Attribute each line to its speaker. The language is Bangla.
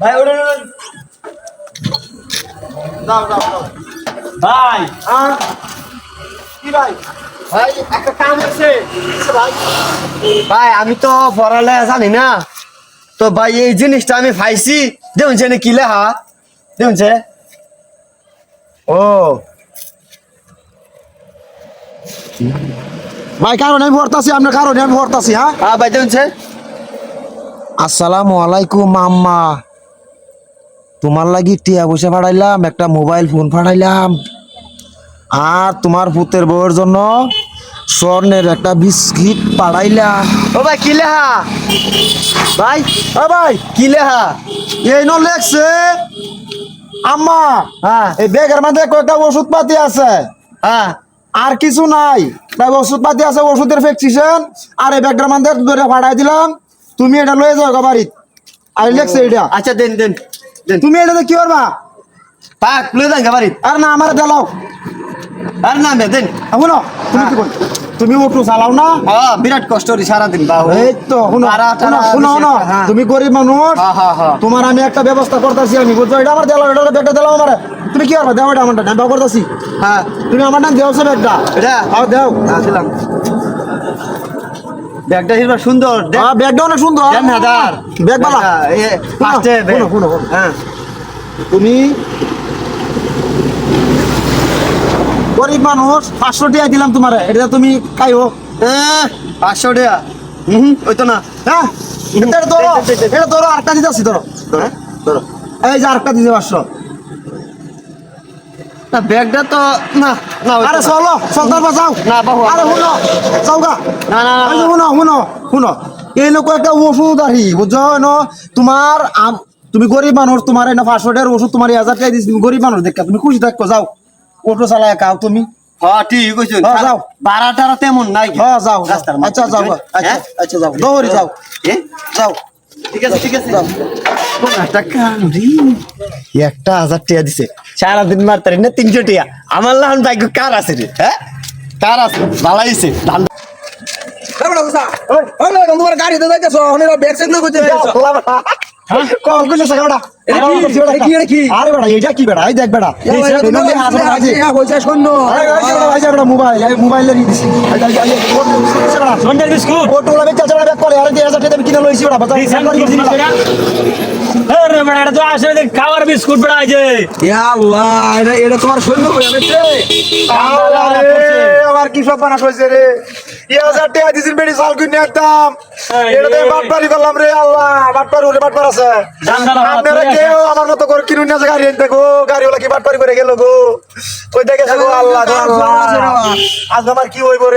Speaker 1: ভাই ওটা দাও দাও দাও।
Speaker 2: ভাই।
Speaker 1: হ্যাঁ? কি ভাই? ভাই একটা কাম আছে। ভাই?
Speaker 3: ভাই আমি তো পড়ালেখা জানি না। তো ভাই এই জিনিসটা আমি পাইছি। দেখুন সে কি লেখা। দেখুন সে ও।
Speaker 1: ভাই কারণে আমি ভরতাছি আপনার কারণে আমি ভরতাছি হ্যাঁ?
Speaker 3: হ্যাঁ ভাই দেখুন
Speaker 1: আসসালামু আলাইকুম আম্মা। তোমার লাগি টিয়া বসে ফাড়াইলাম একটা মোবাইল ফোন ফাড়াইলাম। আর তোমার পুতের বউয়ের জন্য স্বর্ণের একটা বিস্কিট পাড়াইলা
Speaker 3: ও ভাই কি লেখা? ভাই
Speaker 1: ও ভাই
Speaker 3: কি লেখা?
Speaker 1: এই নো লেখছে। আম্মা
Speaker 3: হ্যাঁ।
Speaker 1: এই ব্যাগের মধ্যে কয়েকটা ওষুধ পাতি আছে।
Speaker 3: হ্যাঁ।
Speaker 1: আর কিছু নাই। তাই ওষুধ পাতি আছে ওষুধের প্রেসক্রিপশন আর এই ব্যাগটার মধ্যে ধরে ফাড়াই দিলাম। তুমি এটা লয়ে যাও বাড়িত। আর লেখছে এটা।
Speaker 3: আচ্ছা দেন দেন দেন।
Speaker 1: তুমি এটাতে কি করবা?
Speaker 3: পাক লয়ে যান গাবারি
Speaker 1: আর না আমার দেলাও
Speaker 3: আর না মে দেন।
Speaker 1: শুনো তুমি কি করো তুমি অটো চালাও না?
Speaker 3: হ্যাঁ বিরাট কষ্ট রে সারাদিন বাবু
Speaker 1: এই তো শুনো শুনো শুনো
Speaker 3: হ্যাঁ।
Speaker 1: তুমি গরিব মানুষ।
Speaker 3: হ্যাঁ হ্যাঁ হ্যাঁ।
Speaker 1: তোমার আমি একটা ব্যবস্থা করতেছি আমি বুঝছ? এটা আমার দেলাও এটা ব্যাগটা দেলাও আমার। তুমি কি করবা? দেও এটা আমারটা আমি করতেছি।
Speaker 3: হ্যাঁ।
Speaker 1: তুমি আমার নাম দেওছো ব্যাগটা।
Speaker 3: এটা?
Speaker 1: আও দেও।
Speaker 3: আসলাম। ব্যাগটা হিরবা সুন্দর।
Speaker 1: হ্যাঁ ব্যাগটা অনেক সুন্দর।
Speaker 3: দেন হাজার
Speaker 1: ব্যাগ বালা
Speaker 3: এ ফার্স্টে
Speaker 1: শুনো, শুনো, শুনো।
Speaker 3: হ্যাঁ।
Speaker 1: তুমি গরিব মানুষ পাঁচশো টাকা দিলাম তোমার। এটা তুমি খাইও।
Speaker 3: হ্যাঁ, পাঁচশো টাকা। হুম ওই তো না।
Speaker 1: হ্যাঁ এটা ধরো। এটা ধরো আরেকটা দিতে আসছি ধরো।
Speaker 3: ধরো
Speaker 1: এই যে আরেকটা দিতে পারছ
Speaker 3: না ব্যাগটা তো না। না
Speaker 1: আরে চলো চল তারপর
Speaker 3: না, বাবু,
Speaker 1: আরে শুনো যাও গা।
Speaker 3: না না না,
Speaker 1: শুনো শুনো শুনো। এই লোক একটা ওষুধ আহি বুঝছ? ন তোমার তুমি গরিব মানুষ তোমার এনে পাঁচশো টাকার ওষুধ তোমার হাজার টাকা দিচ্ছি তুমি গরিব মানুষ দেখা তুমি খুশি থাকো যাও। অটো চালায় খাও তুমি।
Speaker 3: হ্যাঁ ঠিক কইছো।
Speaker 1: হ্যাঁ, যাও।
Speaker 3: বারা টারা তেমন নাই।
Speaker 1: হ্যাঁ যাও। আচ্ছা যাও আচ্ছা
Speaker 3: হ্যাঁ?
Speaker 1: আচ্ছা যাও। দৌড়ি যাও? যাও।
Speaker 3: ঠিক আছে ঠিক আছে। একটা হাজার টিয়া দিছে। সারাদিন মারতারি না তিনশো টিয়া। আমার লাহন বাইক কার আছে রে হ্যাঁ? কার আছে? ভালাইছে ধান
Speaker 2: তোমার গাড়িতে যাইতেছ ব্যাগ চেক করতে
Speaker 1: কইলে সাকাটা
Speaker 2: খাওয়ার বিস্কুট বেড়া আছে আল্লাহ এটা তোমার হয়ে
Speaker 1: আমার কি সব বানা হয়েছে রে হাজার টাকা দিছিস বেড়ি চাল কিনে একদম। এটা তো বাটপারি করলাম রে আল্লাহ বাটপার বাটপার আছে। আপনারা কেউ আমার মতো করে কিনুন না গাড়ি এনতে গো গাড়িওয়ালা কি বাটপারি করে গেল গো। কই দেখে গো আল্লাহ। আল্লাহ। আজ আমার কি হইব রে?